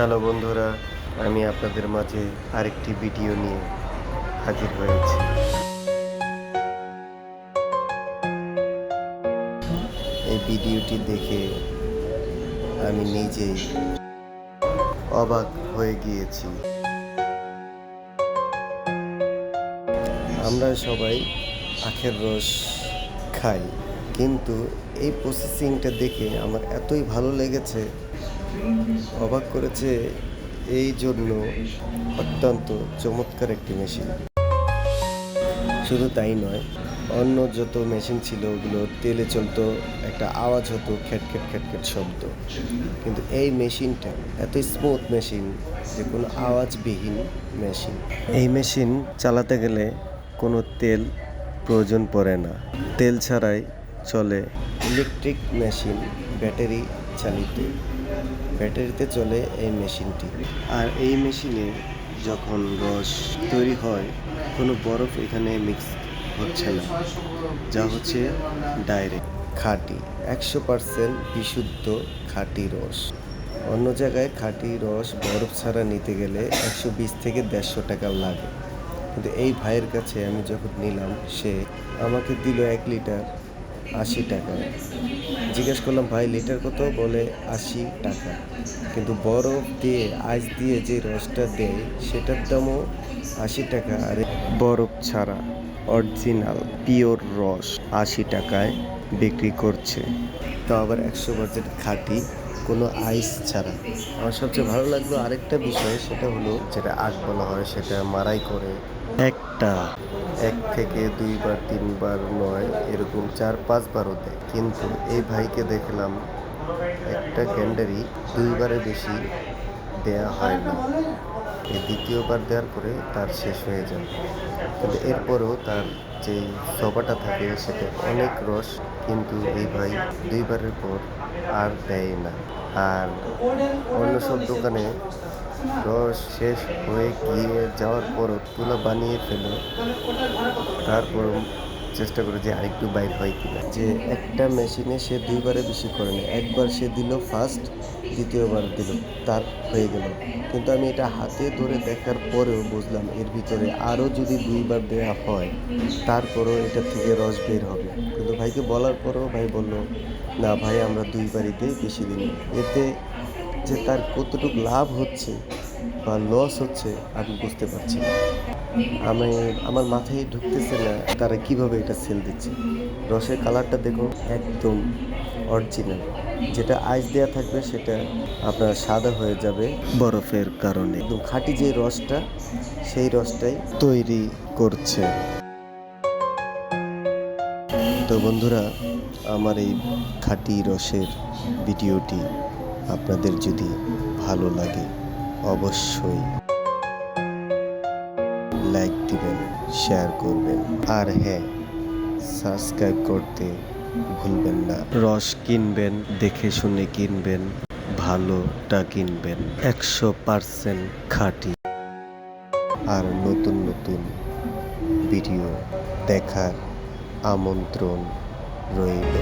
Hello বন্ধুরা, আমি আপনাদের মাঝে আরেকটি ভিডিও নিয়ে হাজির হয়েছি। এই ভিডিওটি দেখে আমি নিজেই অবাক হয়ে গিয়েছি। আমরা সবাই আখের রস খাই, কিন্তু এই প্রসেসিংটা দেখে আমার এতই ভালো লেগেছে অবাক করেছে এই জন্য অত্যন্ত চমৎকার একটি মেশিন। শুধু তাই নয়, অন্য যত মেশিন ছিল ওগুলো তেলে চলতো, একটা আওয়াজ হতো, খ্যাট খ্যাট খ্যাট খ্যাট শব্দ। কিন্তু এই মেশিনটা এত স্মুথ মেশিন যে কোনো আওয়াজবিহীন মেশিন। এই মেশিন চালাতে গেলে কোনো তেল প্রয়োজন পড়ে না। তেল ছাড়াই চলে ইলেকট্রিক মেশিন ব্যাটারি চালিত। ব্যাটারিতে চলে এই মেশিনটি। আর এই মেশিনে যখন রস তৈরি হয়, কোনো বরফ এখানে মিক্স হচ্ছে না, যা হচ্ছে ডাইরেক্ট খাঁটি, একশো পার্সেন্ট বিশুদ্ধ খাঁটি রস। অন্য জায়গায় খাঁটি রস বরফ ছাড়া নিতে গেলে একশো বিশ থেকে দেড়শো টাকা লাগে। কিন্তু এই ভাইয়ের কাছে আমি যখন নিলাম, সে আমাকে দিল এক লিটার আশি টাকায় জিজ্ঞেস করলাম, ভাই, লিটার কত? বলে, আশি টাকা। কিন্তু বরফ দিয়ে, আইস দিয়ে যে রসটা দেয়, সেটার দামও আশি টাকা। আর, বরফ ছাড়া অরিজিনাল, পিওর রস আশি টাকায় বিক্রি করছে। তো আবার একশো বাজেট খাঁটি, কোনো আইস ছাড়া। আমার সবচেয়ে ভালো লাগল আরেকটা বিষয়, সেটা হলো, যেটা আগ বলা হয়, সেটা মারাই করে। একটা এক থেকে দুইবার, তিনবার নয়, এরকম চার, পাঁচবারও দেয়। কিন্তু এই ভাইকে দেখলাম একটা ক্যান্ডারই দুইবারের বেশি দেয়া হয় না। এই দ্বিতীয়বার দেওয়ার পরে তার শেষ হয়ে যায়। কিন্তু এরপরেও তার যে সবাটা থাকে, সেটা অনেক রস। কিন্তু এই ভাই দুইবারের পর আর দেয় না। আর অন্য সব দোকানে রস শেষ হয়ে গিয়ে যাওয়ার পরও তুলা বানিয়ে ফেলে। তারপরও চেষ্টা করে যে আরেকটু বাইর হয় কিনা। যে একটা মেশিনে সে দুইবারে বেশি করে না। একবার সে দিল ফার্স্ট দ্বিতীয়বার দিল। তার হয়ে গেল। কিন্তু আমি এটা হাতে ধরে দেখার পরেও বুঝলাম এর ভিতরে আরও যদি দুইবার দেওয়া হয়, তারপরেও এটা থেকে রস বের হবে। কিন্তু ভাইকে বলার পরেও ভাই বলল, না ভাই, আমরা দুইবারই দিই, বেশি দিন এতে যে তার কতটুকু লাভ হচ্ছে বা লস হচ্ছে, আমি বুঝতে পারছি না। আমি, আমার মাথায় ঢুকতেছে না তারা কীভাবে এটা সেল দিচ্ছে। রসের কালারটা দেখুন একদম অরিজিনাল যেটা আইস দেওয়া থাকবে সেটা আপনার সাদা হয়ে যাবে বরফের কারণে। একদম খাঁটি যে রসটা, সেই রসটাই তৈরি করছে। তো বন্ধুরা, আমার এই খাঁটি রসের ভিডিওটি আপনাদের যদি ভালো লাগে, অবশ্যই লাইক দিবেন শেয়ার করবেন। আর হ্যাঁ সাবস্ক্রাইব করতে ভুলবেন না। রস কিনবেন, দেখে শুনে কিনবেন, ভালোটা কিনবেন। একশো পার্সেন্ট খাঁটি। আর নতুন নতুন ভিডিও দেখার আমন্ত্রণ রইল।